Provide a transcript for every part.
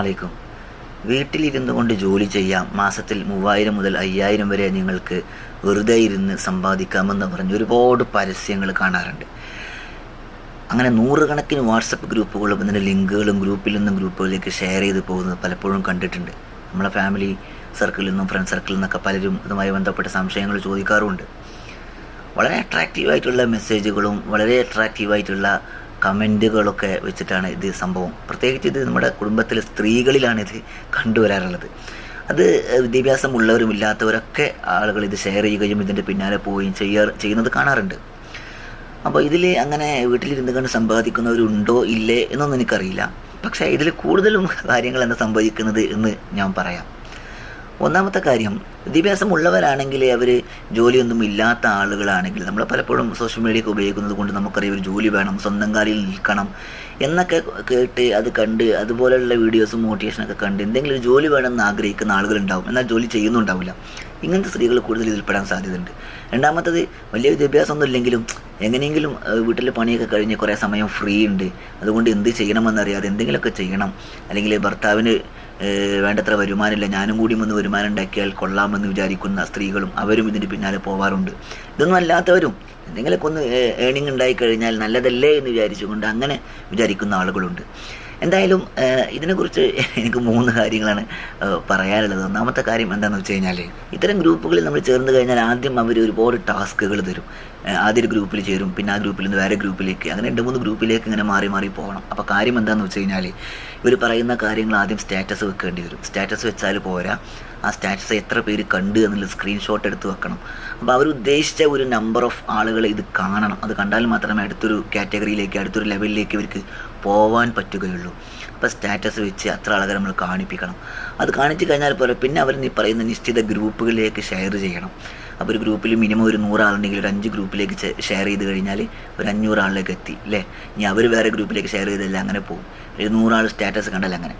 അലൈക്കും വീട്ടിലിരുന്നു കൊണ്ട് ജോലി ചെയ്യാം. മാസത്തിൽ മൂവായിരം മുതൽ അയ്യായിരം വരെ നിങ്ങൾക്ക് വെറുതെ ഇരുന്ന് സമ്പാദിക്കാമെന്ന് പറഞ്ഞ് ഒരുപാട് പരസ്യങ്ങൾ കാണാറുണ്ട്. അങ്ങനെ നൂറുകണക്കിന് വാട്സപ്പ് ഗ്രൂപ്പുകളും അതിന്റെ ലിങ്കുകളും ഗ്രൂപ്പിൽ നിന്നും ഗ്രൂപ്പുകളിലേക്ക് ഷെയർ ചെയ്ത് പോകുന്നത് പലപ്പോഴും കണ്ടിട്ടുണ്ട്. നമ്മളെ ഫാമിലി സർക്കിളിൽ നിന്നും ഫ്രണ്ട് സർക്കിളിൽ നിന്നൊക്കെ പലരും ഇതുമായി ബന്ധപ്പെട്ട സംശയങ്ങൾ ചോദിക്കാറുമുണ്ട്. വളരെ അട്രാക്റ്റീവായിട്ടുള്ള മെസ്സേജുകളും വളരെ അട്രാക്റ്റീവായിട്ടുള്ള കമന്റുകളൊക്കെ വെച്ചിട്ടാണ് ഇത് സംഭവം. പ്രത്യേകിച്ച് ഇത് നമ്മുടെ കുടുംബത്തിലെ സ്ത്രീകളിലാണ് ഇത് കണ്ടുവരാറുള്ളത്. അത് വിദ്യാഭ്യാസമുള്ളവരും ഇല്ലാത്തവരൊക്കെ ആളുകൾ ഇത് ഷെയർ ചെയ്യുകയും ഇതിന്റെ പിന്നാലെ പോവുകയും ചെയ്യാറ് ചെയ്യുന്നത് കാണാറുണ്ട്. അപ്പോൾ ഇതിൽ അങ്ങനെ വീട്ടിലിരുന്ന് കണ്ട് സമ്പാദിക്കുന്നവരുണ്ടോ ഇല്ലേ എന്നൊന്നും എനിക്കറിയില്ല. പക്ഷേ ഇതിൽ കൂടുതലും കാര്യങ്ങൾ എന്താ സംഭവിക്കുന്നത് എന്ന് ഞാൻ പറയാം. ഒന്നാമത്തെ കാര്യം വിദ്യാഭ്യാസം ഉള്ളവരാണെങ്കിൽ അവർ ജോലിയൊന്നും ഇല്ലാത്ത ആളുകളാണെങ്കിൽ നമ്മൾ പലപ്പോഴും സോഷ്യൽ മീഡിയ ഒക്കെ ഉപയോഗിക്കുന്നത് കൊണ്ട് നമുക്കറിയാം ഒരു ജോലി വേണം സ്വന്തം കാലിൽ നിൽക്കണം എന്നൊക്കെ കേട്ട് അത് കണ്ട് അതുപോലെയുള്ള വീഡിയോസും മോട്ടിവേഷനൊക്കെ കണ്ട് എന്തെങ്കിലും ഒരു ജോലി വേണമെന്ന് ആഗ്രഹിക്കുന്ന ആളുകളുണ്ടാവും. എന്നാൽ ജോലി ചെയ്യുന്നുണ്ടാവില്ല. ഇങ്ങനത്തെ സ്ത്രീകൾ കൂടുതൽ ഇതിൽപ്പെടാൻ സാധ്യതയുണ്ട്. രണ്ടാമത്തത് വലിയ വിദ്യാഭ്യാസം ഒന്നും ഇല്ലെങ്കിലും എങ്ങനെയെങ്കിലും വീട്ടിൽ പണിയൊക്കെ കഴിഞ്ഞ് കുറേ സമയം ഫ്രീ ഉണ്ട്. അതുകൊണ്ട് എന്ത് ചെയ്യണമെന്നറിയാതെ എന്തെങ്കിലുമൊക്കെ ചെയ്യണം. അല്ലെങ്കിൽ ഭർത്താവിന് വേണ്ടത്ര വരുമാനമില്ല. ഞാനും കൂടി ഒന്ന് വരുമാനം ഉണ്ടാക്കിയാൽ കൊള്ളാമെന്ന് വിചാരിക്കുന്ന സ്ത്രീകളും അവരും ഇതിന് പിന്നാലെ പോവാറുണ്ട്. ഇതൊന്നും അല്ലാത്തവരും എന്തെങ്കിലുമൊക്കെ ഒന്ന് ഏണിംഗ് ഉണ്ടായിക്കഴിഞ്ഞാൽ നല്ലതല്ലേ എന്ന് വിചാരിച്ചുകൊണ്ട് അങ്ങനെ വിചാരിക്കുന്ന ആളുകളുണ്ട്. എന്തായാലും ഇതിനെക്കുറിച്ച് എനിക്ക് മൂന്ന് കാര്യങ്ങളാണ് പറയാനുള്ളത്. ഒന്നാമത്തെ കാര്യം എന്താണെന്ന് വെച്ച് കഴിഞ്ഞാൽ ഇത്തരം ഗ്രൂപ്പുകളിൽ നമ്മൾ ചേർന്ന് കഴിഞ്ഞാൽ ആദ്യം അവർ ഒരുപാട് ടാസ്കുകൾ തരും. ആദ്യ ഒരു ഗ്രൂപ്പിൽ ചേരും പിന്നെ ആ ഗ്രൂപ്പിൽ നിന്ന് വേറെ ഗ്രൂപ്പിലേക്ക് അങ്ങനെ രണ്ട് മൂന്ന് ഗ്രൂപ്പിലേക്ക് ഇങ്ങനെ മാറി മാറി പോകണം. അപ്പോൾ കാര്യം എന്താണെന്ന് വെച്ച് കഴിഞ്ഞാൽ ഇവർ പറയുന്ന കാര്യങ്ങൾ ആദ്യം സ്റ്റാറ്റസ് വെക്കേണ്ടി വരും. സ്റ്റാറ്റസ് വെച്ചാൽ പോരാ. ആ സ്റ്റാറ്റസ് എത്ര പേര് കണ്ട് എന്നുള്ള സ്ക്രീൻഷോട്ട് എടുത്ത് വെക്കണം. അപ്പോൾ അവർ ഉദ്ദേശിച്ച ഒരു നമ്പർ ഓഫ് ആളുകൾ ഇത് കാണണം. അത് കണ്ടാൽ മാത്രമേ അടുത്തൊരു കാറ്റഗറിയിലേക്ക് അടുത്തൊരു ലെവലിലേക്ക് ഇവർക്ക് പോവാൻ പറ്റുകയുള്ളൂ. അപ്പോൾ സ്റ്റാറ്റസ് വെച്ച് അത്ര ആളുകൾ നമ്മൾ കാണിപ്പിക്കണം. അത് കാണിച്ചു കഴിഞ്ഞാൽ പോലെ പിന്നെ അവർ ഈ പറയുന്ന നിശ്ചിത ഗ്രൂപ്പുകളിലേക്ക് ഷെയർ ചെയ്യണം. അപ്പോൾ ഒരു ഗ്രൂപ്പിൽ മിനിമം ഒരു നൂറാളുണ്ടെങ്കിൽ ഒരു അഞ്ച് ഗ്രൂപ്പിലേക്ക് ഷെയർ ചെയ്ത് കഴിഞ്ഞാൽ ഒരു അഞ്ഞൂറാളിലേക്ക് എത്തി അല്ലേ ഇനി അവർ വേറെ ഗ്രൂപ്പിലേക്ക് ഷെയർ ചെയ്തല്ല അങ്ങനെ പോകും ഒരു നൂറാൾ സ്റ്റാറ്റസ് കണ്ടല്ല അങ്ങനെ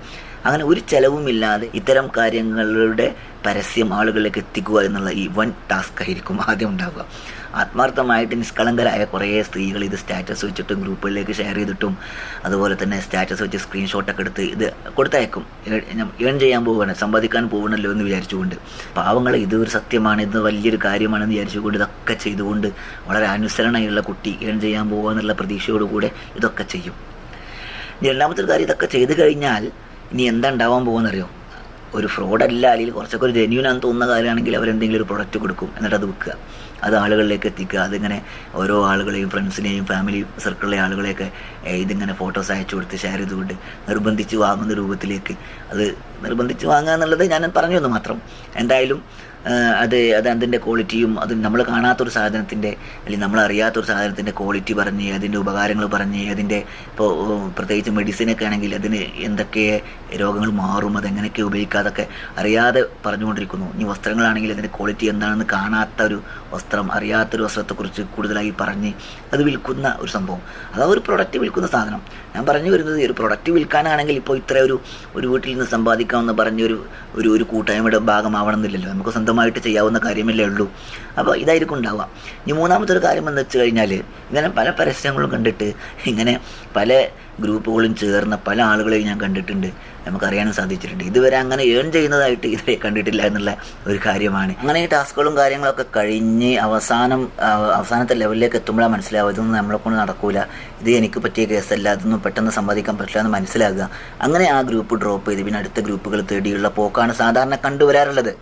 അങ്ങനെ ഒരു ചെലവുമില്ലാതെ ഇത്തരം കാര്യങ്ങളുടെ പരസ്യം ആളുകളിലേക്ക് എത്തിക്കുക എന്നുള്ള ഈ വൺ ടാസ്ക് ആയിരിക്കും ആദ്യം ഉണ്ടാവുക. ആത്മാർത്ഥമായിട്ട് നിഷ്കളങ്കരായ കുറേ സ്ത്രീകൾ ഇത് സ്റ്റാറ്റസ് വെച്ചിട്ടും ഗ്രൂപ്പുകളിലേക്ക് ഷെയർ ചെയ്തിട്ടും അതുപോലെ തന്നെ സ്റ്റാറ്റസ് വെച്ച് സ്ക്രീൻഷോട്ടൊക്കെ എടുത്ത് ഇത് കൊടുത്തയക്കും. ഏൺ ചെയ്യാൻ പോവുകയാണ് സമ്പാദിക്കാൻ പോകണമല്ലോ എന്ന് വിചാരിച്ചുകൊണ്ട്. പാവങ്ങൾ ഇത് ഒരു സത്യമാണ് ഇത് വലിയൊരു കാര്യമാണെന്ന് വിചാരിച്ചുകൊണ്ട് ഇതൊക്കെ ചെയ്തുകൊണ്ട് വളരെ അനുസരണയുള്ള കുട്ടി ഏൺ ചെയ്യാൻ പോകുക എന്നുള്ള പ്രതീക്ഷയോടുകൂടെ ഇതൊക്കെ ചെയ്യും. രണ്ടാമത്തെ കാര്യം ഇതൊക്കെ ചെയ്തു കഴിഞ്ഞാൽ ഇനി എന്താ ഉണ്ടാവാൻ പോകുമെന്നറിയോ ഒരു ഫ്രോഡല്ല അല്ലെങ്കിൽ കുറച്ചൊക്കെ ഒരു ജെന്യൂനാന്ന് തോന്നുന്ന കാര്യമാണെങ്കിൽ അവരെന്തെങ്കിലും ഒരു പ്രൊഡക്റ്റ് കൊടുക്കും എന്നിട്ട് അത് വിൽക്കുക. അത് ആളുകളിലേക്ക് എത്തിക്കുക. അതിങ്ങനെ ഓരോ ആളുകളെയും ഫ്രണ്ട്സിനെയും ഫാമിലി സർക്കിളിലെ ആളുകളെയൊക്കെ ഇതിങ്ങനെ ഫോട്ടോസ് അയച്ചു കൊടുത്ത് ഷെയർ ചെയ്തുകൊണ്ട് നിർബന്ധിച്ച് വാങ്ങുന്ന രൂപത്തിലേക്ക് അത് നിർബന്ധിച്ച് വാങ്ങുക എന്നുള്ളത് ഞാൻ പറഞ്ഞു എന്ന് മാത്രം. എന്തായാലും അത് അത് അതിന്റെ ക്വാളിറ്റിയും അത് നമ്മൾ കാണാത്തൊരു സാധനത്തിന്റെ അല്ലെങ്കിൽ നമ്മൾ അറിയാത്തൊരു സാധനത്തിന്റെ ക്വാളിറ്റി പറഞ്ഞ് അതിന്റെ ഉപകാരങ്ങൾ പറഞ്ഞ് അതിന്റെ ഇപ്പോൾ പ്രത്യേകിച്ച് മെഡിസിനൊക്കെ ആണെങ്കിൽ അതിന് എന്തൊക്കെ രോഗങ്ങൾ മാറും അതെങ്ങനെയൊക്കെ ഉപയോഗിക്കാതൊക്കെ അറിയാതെ പറഞ്ഞുകൊണ്ടിരിക്കുന്നു. ഇനി വസ്ത്രങ്ങളാണെങ്കിൽ അതിന്റെ ക്വാളിറ്റി എന്താണെന്ന് കാണാത്ത ഒരു അറിയാത്തൊരു വസ്ത്രത്തെക്കുറിച്ച് കൂടുതലായി പറഞ്ഞ് അത് വിൽക്കുന്ന ഒരു സംഭവം. അതാ ഒരു പ്രൊഡക്റ്റ് വിൽക്കുന്ന സാധനം. ഞാൻ പറഞ്ഞു വരുന്നത് ഒരു പ്രൊഡക്റ്റ് വിൽക്കാനാണെങ്കിൽ ഇപ്പോൾ ഇത്ര ഒരു ഒരു വീട്ടിൽ നിന്ന് സമ്പാദിക്കാമെന്ന് പറഞ്ഞൊരു ഒരു ഒരു കൂട്ടായ്മയുടെ ഭാഗമാവണം എന്നില്ലല്ലോ നമുക്ക് സ്വന്തമായിട്ട് ചെയ്യാവുന്ന കാര്യമല്ലേ ഉള്ളൂ. അപ്പോൾ ഇതായിരിക്കും ഉണ്ടാവുക. ഇനി മൂന്നാമത്തെ ഒരു കാര്യം എന്ന് വെച്ച് കഴിഞ്ഞാൽ ഇങ്ങനെ പല പരസ്യങ്ങളും കണ്ടിട്ട് ഇങ്ങനെ പല ഗ്രൂപ്പുകളും ചേർന്ന പല ആളുകളെയും ഞാൻ കണ്ടിട്ടുണ്ട്. നമുക്കറിയാനും സാധിച്ചിട്ടുണ്ട്. ഇതുവരെ അങ്ങനെ ഏൺ ചെയ്യുന്നതായിട്ട് ഇതുവരെ കണ്ടിട്ടില്ല എന്നുള്ള ഒരു കാര്യമാണ്. അങ്ങനെ ഈ ടാസ്കുകളും കാര്യങ്ങളൊക്കെ കഴിഞ്ഞ് അവസാനം അവസാനത്തെ ലെവലിലേക്ക് എത്തുമ്പോഴാണ് മനസ്സിലാവുക ഇതൊന്നും നമ്മളെ കൊണ്ട് നടക്കൂല. ഇത് എനിക്ക് പറ്റിയ കേസല്ല അതൊന്നും പെട്ടെന്ന് സമ്പാദിക്കാൻ പറ്റില്ല എന്ന് മനസ്സിലാകുക. അങ്ങനെ ആ ഗ്രൂപ്പ് ഡ്രോപ്പ് ചെയ്ത് പിന്നെ അടുത്ത ഗ്രൂപ്പുകൾ തേടിയുള്ള പോക്കാണ് സാധാരണ കണ്ടുവരാറുള്ളത്.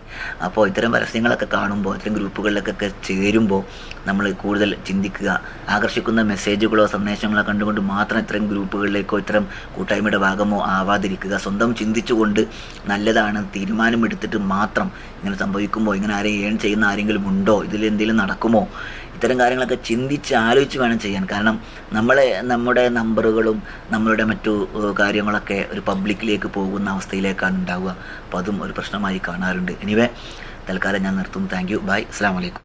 അപ്പോൾ ഇത്തരം പരസ്യങ്ങളൊക്കെ കാണുമ്പോൾ ഇത്തരം ഗ്രൂപ്പുകളിലൊക്കെ ചേരുമ്പോൾ നമ്മൾ കൂടുതൽ ചിന്തിക്കുക ആകർഷിക്കുന്ന മെസ്സേജുകളോ സന്ദേശങ്ങളോ കണ്ടുകൊണ്ട് മാത്രം ഇത്തരം ഗ്രൂപ്പുകളിലേക്കോ ഇത്തരം കൂട്ടായ്മയുടെ ഭാഗമോ ആവാതിരിക്കുക. സ്വന്തം ചിന്തിച്ചുകൊണ്ട് നല്ലതാണ് തീരുമാനമെടുത്തിട്ട് മാത്രം ഇങ്ങനെ സംഭവിക്കുമ്പോൾ ഇങ്ങനെ ആരെയും ഏൺ ചെയ്യുന്ന ആരെങ്കിലും ഉണ്ടോ? ഇതിൽ എന്തെങ്കിലും നടക്കുമോ? ഇത്തരം കാര്യങ്ങളൊക്കെ ചിന്തിച്ച് ആലോചിച്ച് വേണം ചെയ്യാൻ. കാരണം നമ്മളെ നമ്മുടെ നമ്പറുകളും നമ്മളുടെ മറ്റു കാര്യങ്ങളൊക്കെ ഒരു പബ്ലിക്കിലേക്ക് പോകുന്ന അവസ്ഥയിലേക്കാണ് ഉണ്ടാവുക. അപ്പോൾ അതും ഒരു പ്രശ്നമായി കാണാറുണ്ട്. എനിവേ തൽക്കാലം ഞാൻ നിർത്തും താങ്ക് യു. ബൈ. അസ്സാം വലൈക്കും